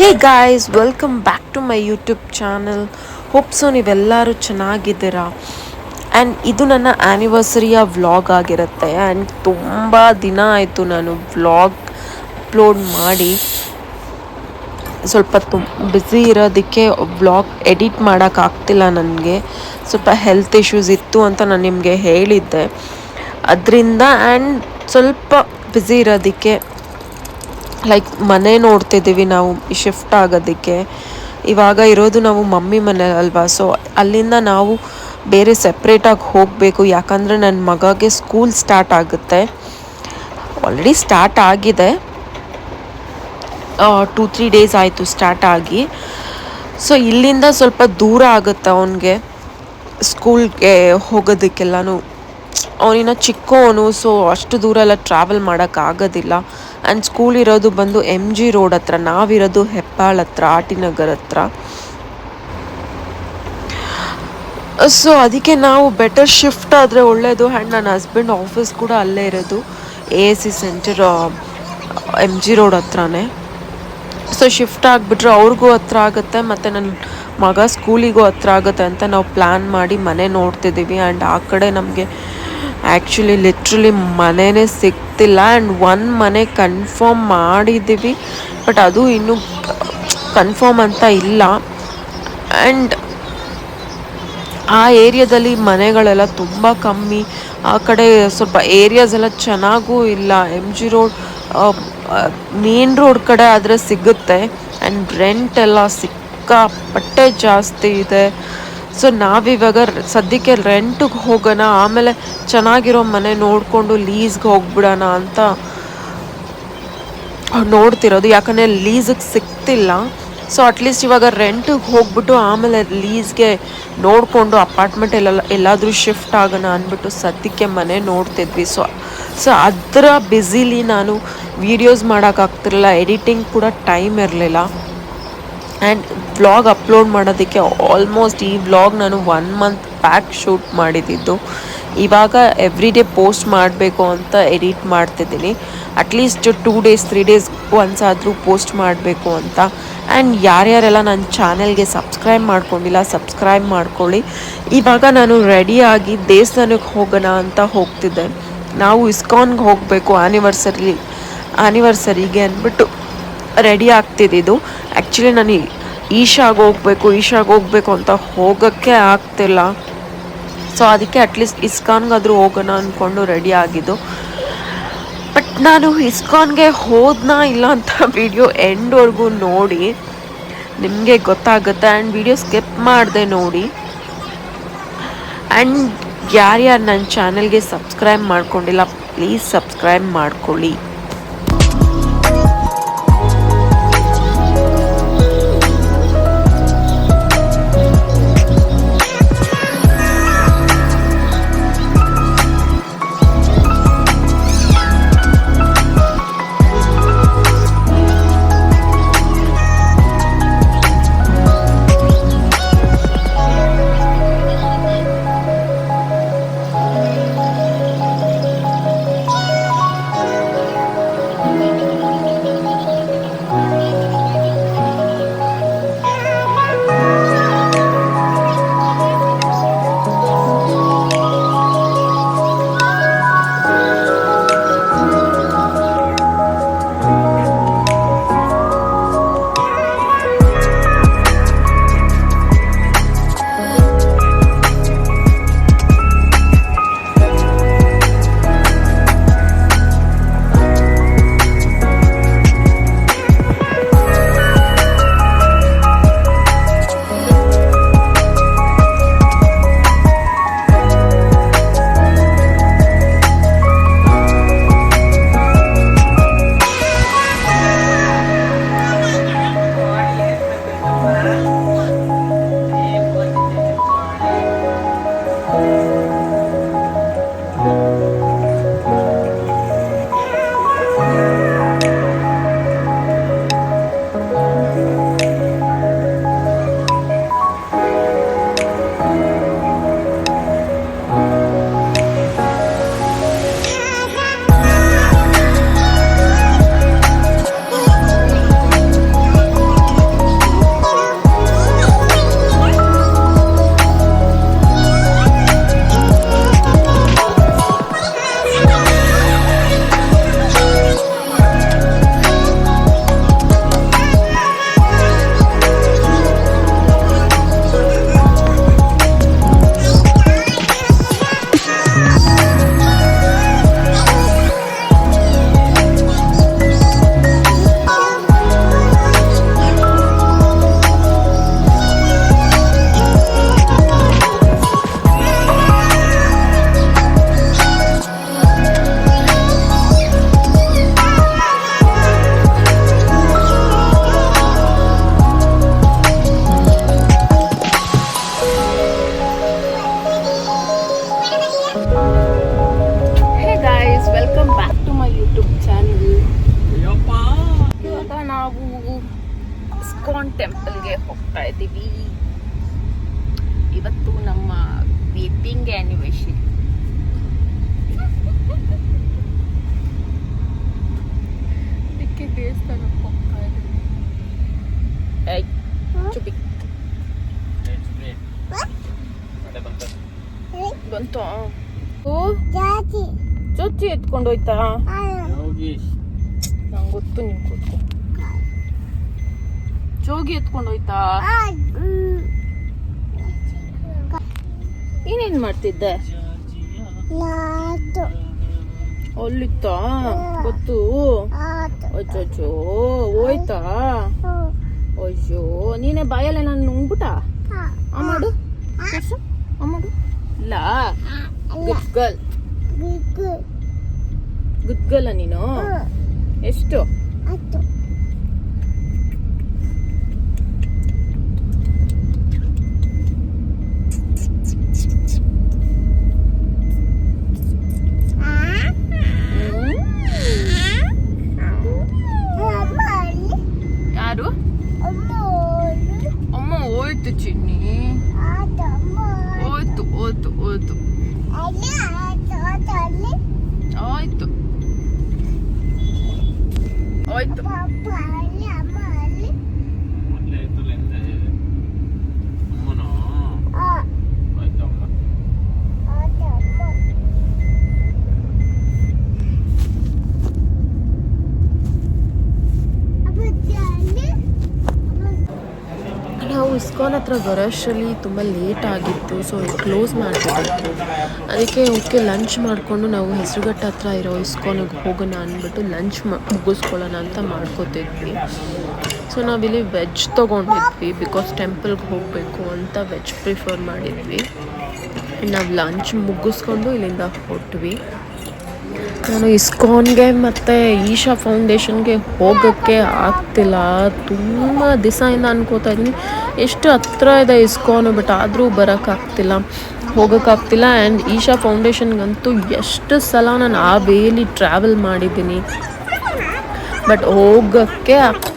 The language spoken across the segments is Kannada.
Hey guys welcome back to my YouTube channel hopes ನೀವೆಲ್ಲರೂ ಚೆನ್ನಾಗಿದ್ದೀರಾ? ಆ್ಯಂಡ್ ಇದು ನನ್ನ ಆ್ಯನಿವರ್ಸರಿಯ ವ್ಲಾಗ್ ಆಗಿರುತ್ತೆ. ಆ್ಯಂಡ್ ತುಂಬ ದಿನ ಆಯಿತು ನಾನು ವ್ಲಾಗ್ ಅಪ್ಲೋಡ್ ಮಾಡಿ. ಸ್ವಲ್ಪ ತುಂಬ ಬ್ಯುಸಿ ಇರೋದಕ್ಕೆ ವ್ಲಾಗ್ ಎಡಿಟ್ ಮಾಡೋಕ್ಕಾಗ್ತಿಲ್ಲ ನನಗೆ. ಸ್ವಲ್ಪ ಹೆಲ್ತ್ ಇಶ್ಯೂಸ್ ಇತ್ತು ಅಂತ ನಾನು ನಿಮಗೆ ಹೇಳಿದ್ದೆ. ಅದರಿಂದ ಆ್ಯಂಡ್ ಸ್ವಲ್ಪ ಬ್ಯುಸಿ ಇರೋದಕ್ಕೆ ಲೈಕ್ ಮನೆ ನೋಡ್ತಿದ್ದೀವಿ ನಾವು ಶಿಫ್ಟ್ ಆಗೋದಕ್ಕೆ. ಇವಾಗ ಇರೋದು ನಾವು ಮಮ್ಮಿ ಮನೆ ಅಲ್ವಾ? ಸೊ ಅಲ್ಲಿಂದ ನಾವು ಬೇರೆ ಸೆಪ್ರೇಟಾಗಿ ಹೋಗಬೇಕು. ಯಾಕಂದರೆ ನನ್ನ ಮಗಗೆ ಸ್ಕೂಲ್ ಸ್ಟಾರ್ಟ್ ಆಗುತ್ತೆ. ಆಲ್ರೆಡಿ ಸ್ಟಾರ್ಟ್ ಆಗಿದೆ. ಟೂ ತ್ರೀ ಡೇಸ್ ಆಯಿತು ಸ್ಟಾರ್ಟ್ ಆಗಿ. ಸೊ ಇಲ್ಲಿಂದ ಸ್ವಲ್ಪ ದೂರ ಆಗುತ್ತೆ ಅವನಿಗೆ. ಸ್ಕೂಲ್ಗೆ ಹೋಗೋದಕ್ಕೆಲ್ಲನೂ. ಅವನಿನ್ನ ಚಿಕ್ಕವನು ಸೊ ಅಷ್ಟು ದೂರ ಎಲ್ಲ ಟ್ರಾವೆಲ್ ಮಾಡೋಕ್ಕಾಗೋದಿಲ್ಲ ಆ್ಯಂಡ್ ಸ್ಕೂಲ್ ಇರೋದು ಬಂದು ಎಂ ಜಿ ರೋಡ್ ಹತ್ರ, ನಾವಿರೋದು ಹೆಬ್ಬಾಳ್ ಹತ್ರ ಆರ್ ನಗರ್ ಹತ್ರ. ಸೊ ಅದಕ್ಕೆ ನಾವು ಬೆಟರ್ ಶಿಫ್ಟ್ ಆದರೆ ಒಳ್ಳೆಯದು ಆ್ಯಂಡ್ ನನ್ನ ಹಸ್ಬೆಂಡ್ ಆಫೀಸ್ ಕೂಡ ಅಲ್ಲೇ ಇರೋದು A S C centre M G road ಹತ್ರನೇ. ಸೊ ಶಿಫ್ಟ್ ಆಗಿಬಿಟ್ರೆ ಅವ್ರಿಗೂ ಹತ್ರ ಆಗುತ್ತೆ, ಮತ್ತು ನನ್ನ ಮಗ ಸ್ಕೂಲಿಗೂ ಹತ್ರ ಆಗುತ್ತೆ ಅಂತ ನಾವು ಪ್ಲ್ಯಾನ್ ಮಾಡಿ ಮನೆ ನೋಡ್ತಿದ್ದೀವಿ. ಆ್ಯಂಡ್ ಆ ಕಡೆ ನಮಗೆ ಆ್ಯಕ್ಚುಲಿ ಲಿಟ್ರಲಿ ಮನೆಯೇ ಸಿಗ್ತಿಲ್ಲ ಆ್ಯಂಡ್ ಒನ್ ಮನೆ ಕನ್ಫರ್ಮ್ ಮಾಡಿದ್ದೀವಿ. ಬಟ್ ಅದು ಇನ್ನೂ ಕನ್ಫರ್ಮ್ ಅಂತ ಇಲ್ಲ. ಆ್ಯಂಡ್ ಆ ಏರಿಯಾದಲ್ಲಿ ಮನೆಗಳೆಲ್ಲ ತುಂಬ ಕಮ್ಮಿ. ಆ ಕಡೆ ಸ್ವಲ್ಪ ಏರಿಯಾಸ್ ಎಲ್ಲ ಚೆನ್ನಾಗೂ ಇಲ್ಲ. M G road main road ಕಡೆ ಆದರೆ ಸಿಗುತ್ತೆ. ಆ್ಯಂಡ್ ರೆಂಟ್ ಎಲ್ಲ ಸಿಕ್ಕಾಪಟ್ಟೆ ಜಾಸ್ತಿ ಇದೆ. ಸೊ ನಾವಿವಾಗ ಸದ್ಯಕ್ಕೆ ರೆಂಟಿಗೆ ಹೋಗೋಣ, ಆಮೇಲೆ ಚೆನ್ನಾಗಿರೋ ಮನೆ ನೋಡಿಕೊಂಡು ಲೀಸ್ಗೆ ಹೋಗ್ಬಿಡೋಣ ಅಂತ ನೋಡ್ತಿರೋದು. ಯಾಕಂದರೆ ಲೀಸಿಗೆ ಸಿಗ್ತಿಲ್ಲ. ಸೊ ಅಟ್ಲೀಸ್ಟ್ ಇವಾಗ ರೆಂಟಿಗೆ ಹೋಗ್ಬಿಟ್ಟು ಆಮೇಲೆ ಲೀಸ್ಗೆ ನೋಡಿಕೊಂಡು ಅಪಾರ್ಟ್ಮೆಂಟ್ ಎಲ್ಲ, ಎಲ್ಲಾದರೂ ಶಿಫ್ಟ್ ಆಗೋಣ ಅಂದ್ಬಿಟ್ಟು ಸದ್ಯಕ್ಕೆ ಮನೆ ನೋಡ್ತಿದ್ವಿ. ಸೊ ಸೊ ಅದರ ಬ್ಯುಸಿಲಿ ನಾನು ವೀಡಿಯೋಸ್ ಮಾಡೋಕ್ಕಾಗ್ತಿರಲಿಲ್ಲ ಎಡಿಟಿಂಗ್ ಕೂಡ ಟೈಮ್ ಇರಲಿಲ್ಲ. ಆ್ಯಂಡ್ ವ್ಲಾಗ್ ಅಪ್ಲೋಡ್ ಮಾಡೋದಕ್ಕೆ ಆಲ್ಮೋಸ್ಟ್ ಈ ವ್ಲಾಗ್ ನಾನು ಒನ್ ಮಂತ್ ಬ್ಯಾಕ್ ಶೂಟ್ ಮಾಡಿದ್ದಿದ್ದು ಇವಾಗ ಎವ್ರಿ ಡೇ ಪೋಸ್ಟ್ ಮಾಡಬೇಕು ಅಂತ ಎಡಿಟ್ ಮಾಡ್ತಿದ್ದೀನಿ. At least two days three days once ಆದರೂ ಪೋಸ್ಟ್ ಮಾಡಬೇಕು ಅಂತ. ಆ್ಯಂಡ್ ಯಾರ್ಯಾರೆಲ್ಲ ನನ್ನ ಚಾನೆಲ್ಗೆ ಸಬ್ಸ್ಕ್ರೈಬ್ ಮಾಡ್ಕೊಂಡಿಲ್ಲ ಸಬ್ಸ್ಕ್ರೈಬ್ ಮಾಡ್ಕೊಳ್ಳಿ. ಇವಾಗ ನಾನು ರೆಡಿಯಾಗಿ ದೇವಸ್ಥಾನಕ್ಕೆ ಹೋಗೋಣ ಅಂತ ಹೋಗ್ತಿದ್ದೆ ನಾವು ಇಸ್ಕಾನ್ಗೆ ಹೋಗಬೇಕು ಆ್ಯನಿವರ್ಸರಿ ಆ್ಯನಿವರ್ಸರಿಗೆ ಅಂದ್ಬಿಟ್ಟು. ರೆಡಿ ಆಗ್ತಿದ್ದಿದ್ದು ಆ್ಯಕ್ಚುಲಿ ನಾನು ಈಶಾಗೆ ಹೋಗ್ಬೇಕು ಈಶಾಗೆ ಹೋಗ್ಬೇಕು ಅಂತ ಹೋಗೋಕ್ಕೆ ಆಗ್ತಿಲ್ಲ. ಸೊ ಅದಕ್ಕೆ ಅಟ್ಲೀಸ್ಟ್ ಇಸ್ಕಾನ್ಗಾದರೂ ಹೋಗೋಣ ಅಂದ್ಕೊಂಡು ರೆಡಿ ಆಗಿದ್ದು. ಬಟ್ ನಾನು ಇಸ್ಕಾನ್ಗೆ ಹೋದ್ನಾ ಇಲ್ಲ ಅಂತ ವಿಡಿಯೋ ಎಂಡ್ವರೆಗೂ ನೋಡಿ. ನಿಮಗೆ ಗೊತ್ತಾಗುತ್ತೆ ಆ್ಯಂಡ್ ವಿಡಿಯೋ ಸ್ಕಿಪ್ ಮಾಡಿದೆ ನೋಡಿ. ಆ್ಯಂಡ್ ಯಾರ್ಯಾರು ನನ್ನ ಚಾನಲ್ಗೆ ಸಬ್ಸ್ಕ್ರೈಬ್ ಮಾಡ್ಕೊಂಡಿಲ್ಲ ಪ್ಲೀಸ್ ಸಬ್ಸ್ಕ್ರೈಬ್ ಮಾಡ್ಕೊಳ್ಳಿ. Ya pa. Kita na aku Scorn Temple ke Hokkaido TV. Ibat tu nama vaping animation. Dikit deh sana Hokkaido. Hey, cubik. Ada bantal. Bantal. Oh, jadi. ಚೊಚ್ಚಿ ಎತ್ಕೊಂಡೋಯ್ತಾ ನಂಗೆ ಗೊತ್ತು ನೀನು ಕೂತ್ಕೊ ಜೋಗಿ ಎತ್ಕೊಂಡೋಯ್ತಾ ಏನೇನ್ ಮಾಡ್ತಿದ್ದೆ? ಅಲ್ಲಿತ್ತಾ? ಗೊತ್ತು? ಅಚ್ಚೋ ಹೋಯ್ತಾ? ಅಯ್ಯೋ ನೀನೇ ಬಾಯಲ್ಲ ನಾನು ನುಂಗ್ಬಿಟ್ಟ? ಅಮ್ಮಡು ಅಮ್ಮಡು ಇಲ್ಲ. ಗುದ್ಗಲ್ ಗುದ್ಗಲ್ಲ ನೀನು? ಎಷ್ಟು ಯಾರು ಅಮ್ಮ ಹೋಯ್ತು ಚಿನ್ನಿ ಹೋಯ್ತು ಹೋಯ್ತು ಹೋಯ್ತು ಆಯ್ತು ಆಯ್ತು ನಾವು ಇಸ್ಕಾನ್ ಹತ್ರ ಗರಶಲ್ಲಿ ತುಂಬ ಲೇಟ್ ಆಗಿತ್ತು ಸೊ ಕ್ಲೋಸ್ ಮಾಡಿಬಿಟ್ಟಿತ್ತು ಅದಕ್ಕೆ ಓಕೆ ಲಂಚ್ ಮಾಡಿಕೊಂಡು ನಾವು ಹೆಸರುಘಟ್ಟ ಹತ್ರ ಇರೋ ಇಸ್ಕಾನಿಗೆ ಹೋಗೋಣ ಅಂದ್ಬಿಟ್ಟು ಲಂಚ್ ಮುಗಿಸ್ಕೊಳ್ಳೋಣ ಅಂತ ಮಾಡ್ಕೋತಿದ್ವಿ. ಸೊ ನಾವಿಲ್ಲಿ ವೆಜ್ ತೊಗೊಂಡಿದ್ವಿ ಬಿಕಾಸ್ ಟೆಂಪಲ್ಗೆ ಹೋಗಬೇಕು ಅಂತ ವೆಜ್ ಪ್ರಿಫರ್ ಮಾಡಿದ್ವಿ. ನಾವು ಲಂಚ್ ಮುಗಿಸ್ಕೊಂಡು ಇಲ್ಲಿಂದ ಹೊಟ್ವಿ ನಾನು ಇಸ್ಕಾನ್ಗೆ ಮತ್ತು ಈಶಾ ಫೌಂಡೇಶನ್ಗೆ ಹೋಗೋಕ್ಕೆ ಆಗ್ತಿಲ್ಲ. ತುಂಬ ದಿವಸದಿಂದ ಅನ್ಕೋತಾ ಇದ್ದೀನಿ. ಎಷ್ಟು ಹತ್ರ ಇದೆ ಇಸ್ಕೋನು, ಬಟ್ ಆದರೂ ಬರೋಕ್ಕಾಗ್ತಿಲ್ಲ. ಹೋಗೋಕ್ಕಾಗ್ತಿಲ್ಲ. ಆ್ಯಂಡ್ ಈಶಾ ಫೌಂಡೇಶನ್ಗಂತೂ ಎಷ್ಟು ಸಲ ನಾನು ಆ ವೇಲಿ ಟ್ರಾವೆಲ್ ಮಾಡಿದ್ದೀನಿ. ಬಟ್ ಹೋಗೋಕ್ಕೆ ಆಗ್-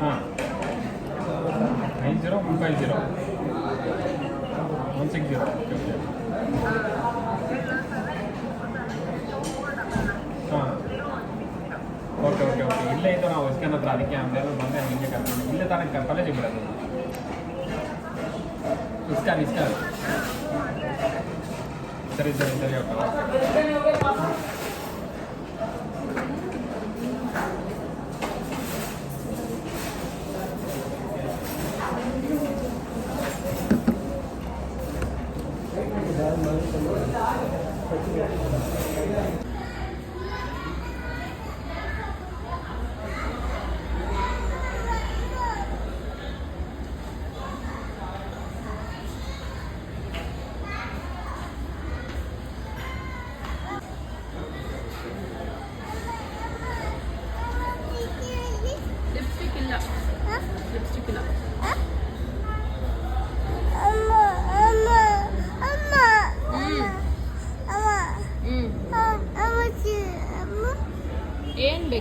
ಹಾಂ nine zero one five zero one six zero ಹಾಂ ಓಕೆ ಓಕೆ ಓಕೆ ಇಲ್ಲೇ ಇದ್ದು ನಾವು ಇಸ್ಕನ್ ಹತ್ರ ಅದಕ್ಕೆ ಆಮೇಲೆ ಬಂದೆ ನಿಮಗೆ ಕರ್ಕೊಂಡು ಇಲ್ಲೇ ತನಕ ಕಾಲೇಜಿಗೆ ಬಿಡೋದು ಇಸ್ಕಾನ್ ಇಸ್ಕಾನ್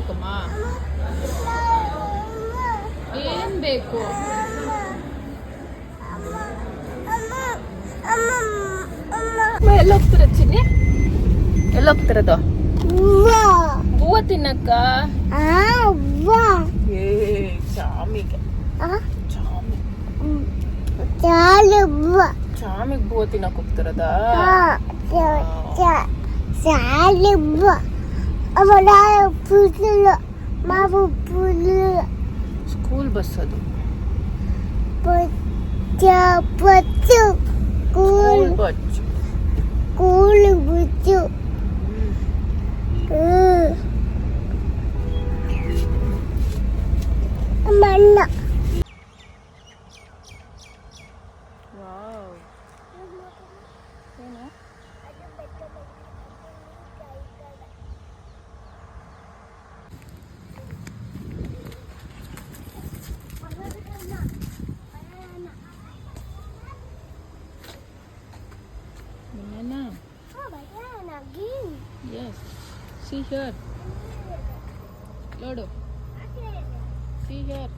ಬೇಕಮ್ಮ ಏನ್ ಬೇಕು? ಎಲ್ಲ ಹೋಗ್ತಾರ ಚಿನ್ನಿ? ಎಲ್ಲ ಹೋಗ್ತಾರದು? ಹೂವ ತಿನ್ನಕ್ಕ? ಏ ಚಾಮಿಗೆ. ಚಾಮಿ ಚಾಮಿಗೆ ಹೂವ ತಿನ್ನಕ್ ಹೋಗ್ತಾರದ? ಸಾಲಿಬ್ಬ ಸ್ಕೂಲ್ ಬಸ್ ಅದು ಸ್ಕೂಲ್ ಬಸ್ ಮಣ್ಣ see here Lodo. see here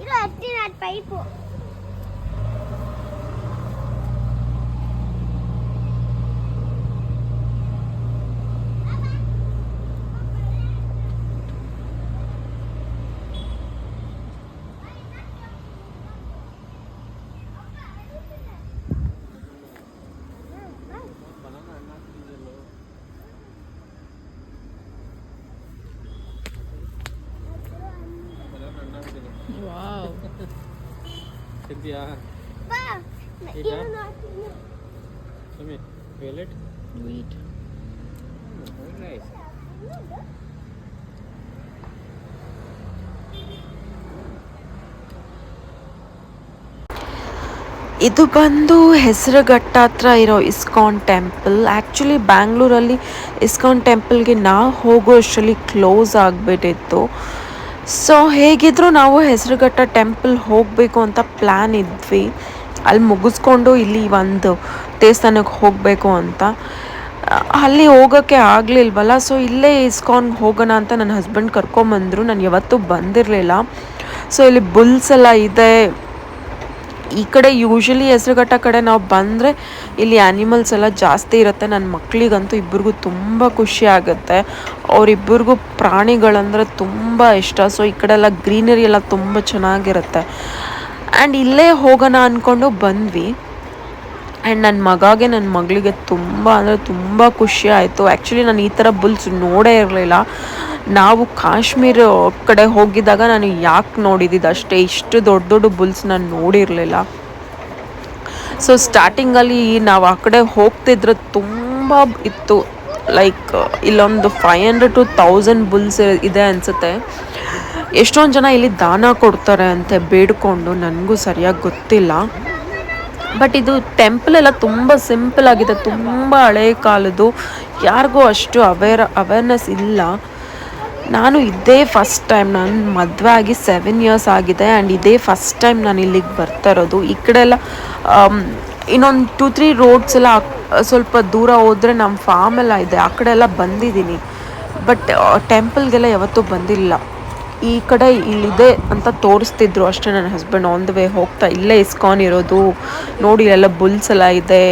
ಇದು ಹತ್ತಿನ ಪೈಪು ವಾವ್ ತಿಂತೀಯಾ? ಸುಮ್ಮನೆ ವೈಲೆಟ್ wait. ನೈಸ್ ಇದು ಬಂದು ಹೆಸರುಘಟ್ಟ ಹತ್ರ ಇರೋ ಇಸ್ಕಾನ್ ಟೆಂಪಲ್ ಆ್ಯಕ್ಚುಲಿ ಬ್ಯಾಂಗ್ಳೂರಲ್ಲಿ ಇಸ್ಕಾನ್ ಟೆಂಪಲ್ಗೆ ನಾವು ಹೋಗೋ ಅಷ್ಟರಲ್ಲಿ ಕ್ಲೋಸ್ ಆಗಿಬಿಟ್ಟಿತ್ತು. ಸೊ ಹೇಗಿದ್ರು ನಾವು ಹೆಸರುಘಟ್ಟ ಟೆಂಪಲ್ ಹೋಗಬೇಕು ಅಂತ ಪ್ಲ್ಯಾನ್ ಇದ್ವಿ. ಅಲ್ಲಿ ಮುಗಿಸ್ಕೊಂಡು ಇಲ್ಲಿ ಒಂದು ದೇವಸ್ಥಾನಕ್ಕೆ ಹೋಗಬೇಕು ಅಂತ. ಅಲ್ಲಿ ಹೋಗೋಕ್ಕೆ ಆಗಲಿಲ್ವಲ್ಲ, ಸೊ ಇಲ್ಲೇ ಇಸ್ಕಾನ್ಗೆ ಹೋಗೋಣ ಅಂತ ನನ್ನ ಹಸ್ಬೆಂಡ್ ಕರ್ಕೊಂಬಂದರು. ನಾನು ಯಾವತ್ತೂ ಬಂದಿರಲಿಲ್ಲ. ಸೊ ಇಲ್ಲಿ ಬುಲ್ಸ್ ಎಲ್ಲ ಇದೆ. ಈ ಕಡೆ ಯೂಶಲಿ ಹೆಸರುಘಟ್ಟ ಕಡೆ ನಾವು ಬಂದರೆ ಇಲ್ಲಿ ಆ್ಯನಿಮಲ್ಸ್ ಎಲ್ಲ ಜಾಸ್ತಿ ಇರುತ್ತೆ. ನನ್ನ ಮಕ್ಕಳಿಗಂತೂ ಇಬ್ಬರಿಗೂ ತುಂಬ ಖುಷಿ ಆಗುತ್ತೆ. ಅವರಿಬ್ಬರಿಗೂ ಪ್ರಾಣಿಗಳಂದರೆ ತುಂಬ ಇಷ್ಟ. ಸೊ ಈ ಕಡೆ ಎಲ್ಲ ಗ್ರೀನರಿ ಎಲ್ಲ ತುಂಬ ಚೆನ್ನಾಗಿರುತ್ತೆ. ಆ್ಯಂಡ್ ಇಲ್ಲೇ ಹೋಗೋಣ ಅಂದ್ಕೊಂಡು ಬಂದ್ವಿ. ಆ್ಯಂಡ್ ನನ್ನ ಮಗಾಗೆ ನನ್ನ ಮಗಳಿಗೆ ತುಂಬ ಅಂದರೆ ತುಂಬ ಖುಷಿ ಆಯಿತು. ಆ್ಯಕ್ಚುಲಿ ನಾನು ಈ ಥರ ಬುಲ್ಸ್ ನೋಡೇ ಇರಲಿಲ್ಲ. ನಾವು ಕಾಶ್ಮೀರ ಕಡೆ ಹೋಗಿದ್ದಾಗ ನಾನು ಯಾಕೆ ನೋಡಿದ್ದಿದ್ದು ಅಷ್ಟೇ, ಇಷ್ಟು ದೊಡ್ಡ ದೊಡ್ಡ ಬುಲ್ಸ್ ನಾನು ನೋಡಿರಲಿಲ್ಲ. ಸೊ ಸ್ಟಾರ್ಟಿಂಗಲ್ಲಿ ನಾವು ಆ ಕಡೆ ಹೋಗ್ತಿದ್ರೆ ತುಂಬ ಇತ್ತು. ಲೈಕ್ ಇಲ್ಲೊಂದು five hundred to thousand bulls ಇದೆ ಅನಿಸುತ್ತೆ. ಎಷ್ಟೊಂದು ಜನ ಇಲ್ಲಿ ದಾನ ಕೊಡ್ತಾರೆ ಅಂತೆ, ಬೇಡ್ಕೊಂಡು. ನನಗೂ ಸರಿಯಾಗಿ ಗೊತ್ತಿಲ್ಲ. ಬಟ್ ಇದು ಟೆಂಪಲ್ ಎಲ್ಲ ತುಂಬ ಸಿಂಪಲ್ ಆಗಿದೆ, ತುಂಬ ಹಳೆ ಕಾಲದ್ದು. ಯಾರಿಗೂ ಅಷ್ಟು ಅವೇರ್ ಅವೇರ್ನೆಸ್ ಇಲ್ಲ. ನಾನು ಇದೇ ಫಸ್ಟ್ ಟೈಮ್ ನಾನು ಮದುವೆ ಆಗಿ ಸೆವೆನ್ ಇಯರ್ಸ್ ಆಗಿದೆ ಆ್ಯಂಡ್ ಇದೇ ಫಸ್ಟ್ ಟೈಮ್ ನಾನು ಇಲ್ಲಿಗೆ ಬರ್ತಾ ಇರೋದು. ಈ ಕಡೆ ಎಲ್ಲ ಇನ್ನೊಂದು ಟೂ ತ್ರೀ ರೋಡ್ಸ್ ಎಲ್ಲ ಸ್ವಲ್ಪ ದೂರ ಹೋದರೆ ನಮ್ಮ ಫಾರ್ಮ್ ಎಲ್ಲ ಇದೆ, ಆ ಕಡೆ ಎಲ್ಲ ಬಂದಿದ್ದೀನಿ. ಬಟ್ ಟೆಂಪಲ್ಗೆಲ್ಲ ಯಾವತ್ತೂ ಬಂದಿಲ್ಲ. ಈ ಕಡೆ ಇಲ್ಲಿದೆ ಅಂತ ತೋರಿಸ್ತಿದ್ರು ಅಷ್ಟೇ ನನ್ನ ಹಸ್ಬೆಂಡ್ ಆನ್ ದ ವೇ ಹೋಗ್ತಾ ಇಲ್ಲೇ ಇಸ್ಕಾನ್ ಇರೋದು. ನೋಡಿ ಎಲ್ಲ ಬುಲ್ಸ್ ಎಲ್ಲ ಇದೆ.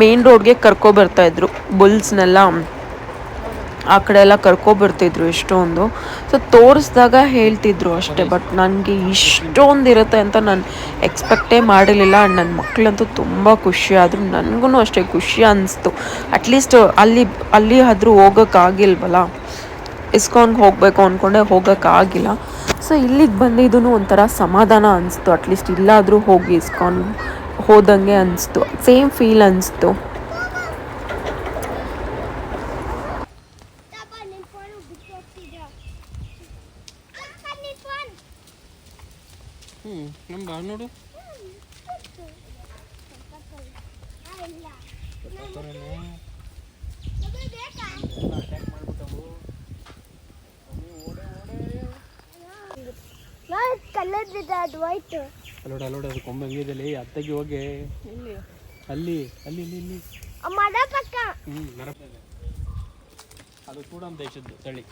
ಮೇನ್ ರೋಡ್ಗೆ ಕರ್ಕೊ ಬರ್ತಾ ಇದ್ರು, ಬುಲ್ಸ್ನೆಲ್ಲ. ಆ ಕಡೆ ಎಲ್ಲ ಕರ್ಕೊಬರ್ತಿದ್ರು ಎಷ್ಟೊಂದು. ಸೊ ತೋರಿಸ್ದಾಗ ಹೇಳ್ತಿದ್ರು ಅಷ್ಟೇ ಬಟ್ ನನಗೆ ಇಷ್ಟೊಂದು ಇರುತ್ತೆ ಅಂತ ನಾನು ಎಕ್ಸ್ಪೆಕ್ಟೇ ಮಾಡಿರಲಿಲ್ಲ. ಆ್ಯಂಡ್ ನನ್ನ ಮಕ್ಕಳಂತೂ ತುಂಬ ಖುಷಿ ಆದರು. ನನಗೂ ಅಷ್ಟೇ ಖುಷಿ ಅನ್ನಿಸ್ತು ಅಟ್ಲೀಸ್ಟ್ ಅಲ್ಲಿ ಅಲ್ಲಿ ಆದರೂ ಹೋಗೋಕ್ಕಾಗಿಲ್ವಲ್ಲ ಇಸ್ಕಾನ್ಗೆ ಹೋಗಬೇಕು ಅಂದ್ಕೊಂಡೆ ಹೋಗೋಕ್ಕಾಗಿಲ್ಲ. ಸೊ ಇಲ್ಲಿಗೆ ಬಂದಿದ್ದು ಒಂಥರ ಸಮಾಧಾನ ಅನಿಸ್ತು. ಅಟ್ಲೀಸ್ಟ್ ಇಲ್ಲಾದರೂ ಹೋಗಿ ಇಸ್ಕಾನ್ ಹೋದಂಗೆ ಅನಿಸ್ತು. ಸೇಮ್ ಫೀಲ್ ಅನಿಸ್ತು ತಪ್ಪ ನಿನ್ ಫೋನ್ ಬಿಟ್ಟು ಹೋಗ್ತಿದ್ದ ತಪ್ಪ ನಿನ್ ಫೋನ್ ಹ್ಞೂ ನಮ್ಮ ನೋಡು ಇಲ್ಲ ಇದು ಬೇಕಾ ನಾನು ಕಲರ್ ಅದು ವೈಟ್ ಅತ್ತಗೆ ಹೋಗಿ ಅಲ್ಲಿ ಅಲ್ಲಿ ಇಲ್ಲಿ ಅದು ಕೂಡ ದೇಶದ್ದು ತಳಿ.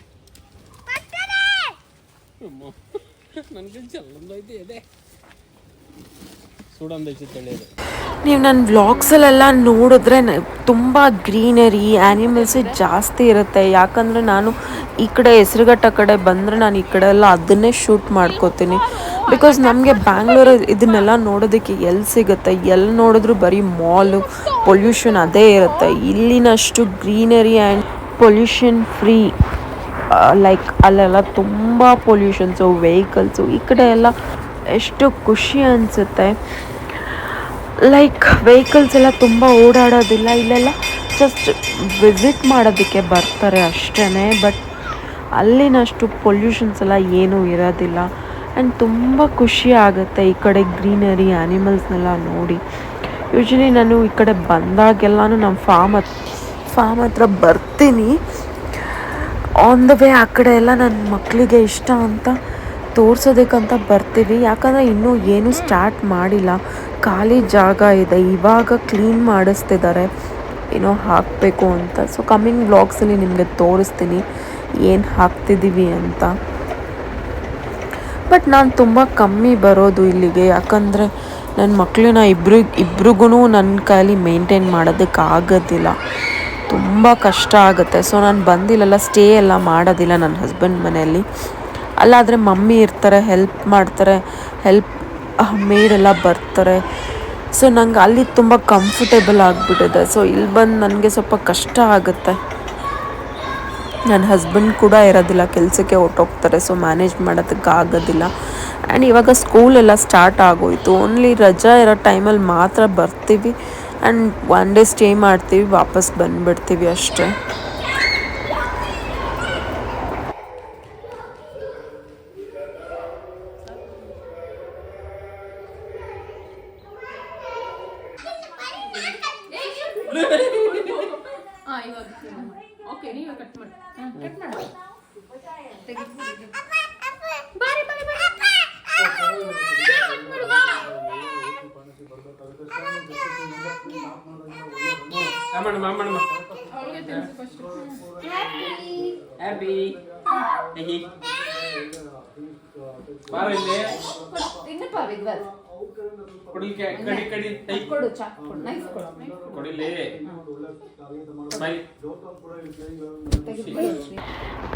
ನನಗೆ ಚಲ್ಲಂದೈತೆ ಇದೆ ಸೂಡನ್ ದೇಶದ ತಳಿ ಅದು ನೀವು ನನ್ನ ವ್ಲಾಗ್ಸಲ್ಲೆಲ್ಲ ನೋಡಿದ್ರೆ ತುಂಬ ಗ್ರೀನರಿ ಆ್ಯನಿಮಲ್ಸ್ ಜಾಸ್ತಿ ಇರುತ್ತೆ. ಯಾಕಂದರೆ ನಾನು ಈ ಕಡೆ ಹೆಸರುಘಟ್ಟ ಕಡೆ ಬಂದರೆ ನಾನು ಈ ಕಡೆ ಎಲ್ಲ ಅದನ್ನೇ ಶೂಟ್ ಮಾಡ್ಕೋತೀನಿ. ಬಿಕಾಸ್ ನಮಗೆ ಬ್ಯಾಂಗ್ಳೂರು ಇದನ್ನೆಲ್ಲ ನೋಡೋದಕ್ಕೆ ಎಲ್ಲಿ ಸಿಗುತ್ತೆ? ಎಲ್ಲಿ ನೋಡಿದ್ರು ಬರೀ ಮಾಲು ಪೊಲ್ಯೂಷನ್ ಅದೇ ಇರುತ್ತೆ. ಇಲ್ಲಿನಷ್ಟು greenery and pollution free like ಅಲ್ಲೆಲ್ಲ ತುಂಬ ಪೊಲ್ಯೂಷನ್ಸು ವೆಹಿಕಲ್ಸು ಈ ಕಡೆ ಎಲ್ಲ ಎಷ್ಟು ಖುಷಿ ಅನಿಸುತ್ತೆ. ಲೈಕ್ ವೆಹಿಕಲ್ಸ್ ಎಲ್ಲ ತುಂಬ ಓಡಾಡೋದಿಲ್ಲ, ಇಲ್ಲೆಲ್ಲ ಜಸ್ಟ್ ವಿಸಿಟ್ ಮಾಡೋದಕ್ಕೆ ಬರ್ತಾರೆ ಅಷ್ಟೇ ಬಟ್ ಅಲ್ಲಿನಷ್ಟು ಪೊಲ್ಯೂಷನ್ಸ್ ಎಲ್ಲ ಏನೂ ಇರೋದಿಲ್ಲ. ಆ್ಯಂಡ್ ತುಂಬ ಖುಷಿ ಆಗುತ್ತೆ ಈ ಕಡೆ ಗ್ರೀನರಿ ಆ್ಯನಿಮಲ್ಸ್ನೆಲ್ಲ ನೋಡಿ. ಯೂಶ್ವಲಿ ನಾನು ಈ ಕಡೆ ಬಂದಾಗೆಲ್ಲನೂ ನಮ್ಮ ಫಾರ್ಮ್ ಹತ್ ಫಾರ್ಮ್ ಹತ್ರ ಬರ್ತೀನಿ. ಆನ್ ದ ವೇ ಆ ಕಡೆ ಎಲ್ಲ ನನ್ನ ಮಕ್ಕಳಿಗೆ ಇಷ್ಟ ಅಂತ ತೋರಿಸೋದಕ್ಕಂತ ಬರ್ತೀವಿ. ಯಾಕಂದರೆ ಇನ್ನೂ ಏನೂ ಸ್ಟಾರ್ಟ್ ಮಾಡಿಲ್ಲ. ಖಾಲಿ ಜಾಗ ಇದೆ. ಇವಾಗ ಕ್ಲೀನ್ ಮಾಡಿಸ್ತಿದ್ದಾರೆ. ಏನೋ ಹಾಕಬೇಕು ಅಂತ. ಸೊ ಕಮ್ಮಿಂಗ್ ಬ್ಲಾಗ್ಸಲ್ಲಿ ನಿಮಗೆ ತೋರಿಸ್ತೀನಿ. ಏನು ಹಾಕ್ತಿದ್ದೀವಿ ಅಂತ. ಬಟ್ ನಾನು ತುಂಬ ಕಮ್ಮಿ ಬರೋದು ಇಲ್ಲಿಗೆ. ಯಾಕಂದರೆ ನನ್ನ ಮಕ್ಕಳನ್ನ ಇಬ್ಬರು ಇಬ್ರಿಗೂ ನನ್ನ ಕೈಲಿ ಮೇಂಟೈನ್ ಮಾಡೋದಕ್ಕೆ ಆಗೋದಿಲ್ಲ. ತುಂಬ ಕಷ್ಟ ಆಗುತ್ತೆ. ಸೊ ನಾನು ಬಂದಿಲ್ಲೆಲ್ಲ ಸ್ಟೇ ಎಲ್ಲ ಮಾಡೋದಿಲ್ಲ ನನ್ನ ಹಸ್ಬೆಂಡ್ ಮನೆಯಲ್ಲಿ. ಅಲ್ಲಾದರೆ ಮಮ್ಮಿ ಇರ್ತಾರೆ ಹೆಲ್ಪ್ ಮಾಡ್ತಾರೆ ಹೆಲ್ಪ್ ಮೇಡೆಲ್ಲ ಬರ್ತಾರೆ. ಸೊ ನಂಗೆ ಅಲ್ಲಿ ತುಂಬ ಕಂಫರ್ಟೇಬಲ್ ಆಗಿಬಿಟ್ಟಿದೆ. ಸೊ ಇಲ್ಲಿ ಬಂದು ನನಗೆ ಸ್ವಲ್ಪ ಕಷ್ಟ ಆಗುತ್ತೆ. ನನ್ನ ಹಸ್ಬೆಂಡ್ ಕೂಡ ಇರೋದಿಲ್ಲ, ಕೆಲಸಕ್ಕೆ ಹೊರ್ಟೋಗ್ತಾರೆ ಸೊ ಮ್ಯಾನೇಜ್ ಮಾಡೋದಕ್ಕೆ ಆಗೋದಿಲ್ಲ ಆ್ಯಂಡ್ ಇವಾಗ ಸ್ಕೂಲೆಲ್ಲ ಸ್ಟಾರ್ಟ್ ಆಗೋಯ್ತು. ಓನ್ಲಿ ರಜಾ ಇರೋ ಟೈಮಲ್ಲಿ ಮಾತ್ರ ಬರ್ತೀವಿ. ಆ್ಯಂಡ್ ಒನ್ ಡೇ ಸ್ಟೇ ಮಾಡ್ತೀವಿ, ವಾಪಸ್ ಬಂದುಬಿಡ್ತೀವಿ ಅಷ್ಟೇ ಹಾಂ ಇವಾಗ ಓಕೆ ನೀವು ಕಟ್ ಮಾಡಿ ಹಾಂ ಕಟ್ ಮಾಡಿ ಬಾರಿ ಬಾರಿ ಬಾರಿ ಮಾಡಮ್ಮ ಮಾಡಮ್ಮ ಅವಳಿಗೆ ತಿಳಿಸು ಫಸ್ಟ್ ಹ್ಯಾಪಿ ಬಾರ ಇಲ್ಲಿ ಇನ್ನಪ್ಪ ವಿದ್ವತ್ ಕೊಡಿಲಿಕ್ಕೆ ಕಡಿ ಕಡಿ ಕೈ ಕೊಡು ಚಾಕ್ ಕೊಡು ನೈಫ್ ಕೊಡು. ನೈಫ್ ಕೊಡು ಕೊಡಿಲಿ. ಸ್ಮೈಲ್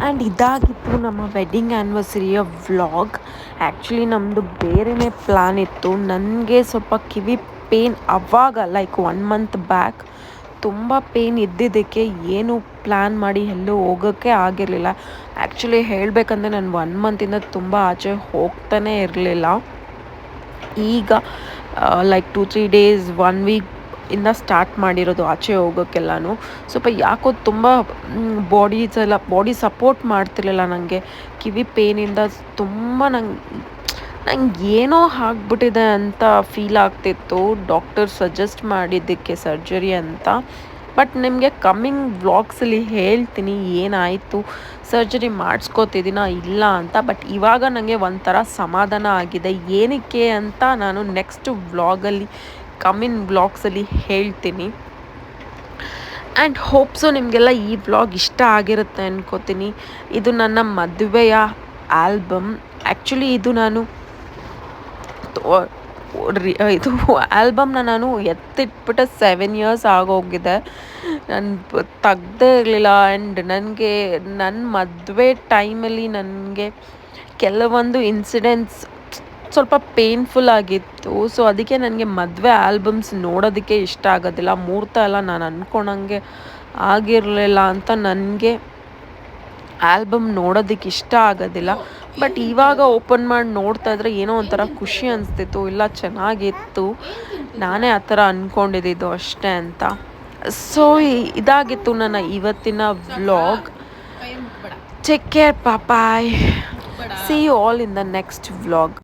ಆ್ಯಂಡ್ ಇದಾಗಿತ್ತು ನಮ್ಮ ವೆಡ್ಡಿಂಗ್ ಆ್ಯನಿವರ್ಸರಿಯ ವ್ಲಾಗ್ ಆ್ಯಕ್ಚುಲಿ ನಮ್ಮದು ಬೇರೆಯೇ ಪ್ಲ್ಯಾನ್ ಇತ್ತು. ನನಗೆ ಸ್ವಲ್ಪ ಕಿವಿ ಪೇನ್ ಅವಾಗ ಲೈಕ್ ಒನ್ ಮಂತ್ ಬ್ಯಾಕ್ ತುಂಬ ಪೇನ್ ಇದ್ದಿದ್ದಕ್ಕೆ ಏನು ಪ್ಲ್ಯಾನ್ ಮಾಡಿ ಎಲ್ಲೂ ಹೋಗೋಕ್ಕೆ ಆಗಿರಲಿಲ್ಲ. ಆ್ಯಕ್ಚುಲಿ ಹೇಳಬೇಕಂದ್ರೆ ನಾನು ಒನ್ ಮಂತಿಂದ ತುಂಬ ಆಚೆ ಹೋಗ್ತಾನೇ ಇರಲಿಲ್ಲ. ಈಗ like two three days one week ಇಂದ ಸ್ಟಾರ್ಟ್ ಮಾಡಿರೋದು ಆಚೆ ಹೋಗೋಕ್ಕೆಲ್ಲನೂ ಸ್ವಲ್ಪ ಯಾಕೋ ತುಂಬ ಬಾಡೀಸ್ ಎಲ್ಲ ಬಾಡಿ ಸಪೋರ್ಟ್ ಮಾಡ್ತಿರ್ಲಿಲ್ಲ ನನಗೆ ಕಿವಿ ಪೇನಿಂದ ತುಂಬ ನಂಗೆ ನಂಗೆ ಏನೋ ಆಗ್ಬಿಟ್ಟಿದೆ ಅಂತ ಫೀಲ್ ಆಗ್ತಿತ್ತು. ಡಾಕ್ಟರ್ ಸಜೆಸ್ಟ್ ಮಾಡಿದ್ದಕ್ಕೆ ಸರ್ಜರಿ ಅಂತ. ಬಟ್ ನಿಮಗೆ ಕಮ್ಮಿಂಗ್ ವ್ಲಾಗ್ಸಲ್ಲಿ ಹೇಳ್ತೀನಿ, ಏನಾಯಿತು? ಸರ್ಜರಿ ಮಾಡಿಸ್ಕೋತಿದ್ದೀನ ಇಲ್ಲ ಅಂತ? ಬಟ್ ಇವಾಗ ನನಗೆ ಒಂಥರ ಸಮಾಧಾನ ಆಗಿದೆ. ಏನಕ್ಕೆ ಅಂತ ನಾನು ನೆಕ್ಸ್ಟ್ ವ್ಲಾಗಲ್ಲಿ ಕಮ್ಮಿಂಗ್ ವ್ಲಾಗ್ಸಲ್ಲಿ ಹೇಳ್ತೀನಿ. ಆ್ಯಂಡ್ ಹೋಪ್ಸು ನಿಮಗೆಲ್ಲ ಈ ವ್ಲಾಗ್ ಇಷ್ಟ ಆಗಿರುತ್ತೆ ಅನ್ಕೋತೀನಿ. ಇದು ನನ್ನ ಮದುವೆಯ ಆಲ್ಬಮ್ ಆ್ಯಕ್ಚುಲಿ ಇದು ನಾನು ಇದು ಆಲ್ಬಮ್ನ ನಾನು ಎತ್ತಿಟ್ಬಿಟ್ಟು ಸೆವೆನ್ ಇಯರ್ಸ್ ಆಗೋಗಿದೆ. ನಾನು ತೆಗ್ದೇ ಇರಲಿಲ್ಲ ಆ್ಯಂಡ್ ನನಗೆ ನನ್ನ ಮದುವೆ ಟೈಮಲ್ಲಿ ನನಗೆ ಕೆಲವೊಂದು ಇನ್ಸಿಡೆಂಟ್ಸ್ ಸ್ವಲ್ಪ ಪೇನ್ಫುಲ್ ಆಗಿತ್ತು. ಸೊ ಅದಕ್ಕೆ ನನಗೆ ಮದುವೆ ಆಲ್ಬಮ್ಸ್ ನೋಡೋದಕ್ಕೆ ಇಷ್ಟ ಆಗೋದಿಲ್ಲ. ಮೂರ್ತ ಎಲ್ಲ ನಾನು ಅಂದ್ಕೊಂಡಂಗೆ ಆಗಿರಲಿಲ್ಲ ಅಂತ ನನಗೆ ಆಲ್ಬಮ್ ನೋಡೋದಕ್ಕೆ ಇಷ್ಟ ಆಗೋದಿಲ್ಲ. ಬಟ್ ಇವಾಗ ಓಪನ್ ಮಾಡಿ ನೋಡ್ತಾ ಇದ್ರೆ ಏನೋ ಒಂಥರ ಖುಷಿ ಅನಿಸ್ತಿತ್ತು. ಇಲ್ಲ, ಚೆನ್ನಾಗಿತ್ತು. ನಾನೇ ಆ ಥರ ಅಂದ್ಕೊಂಡಿದ್ದು ಅಷ್ಟೇ ಅಂತ. ಸೊ ಇದಾಗಿತ್ತು ನನ್ನ ಇವತ್ತಿನ vlog take care ಪಾಪಾಯ್ see you all in the next vlog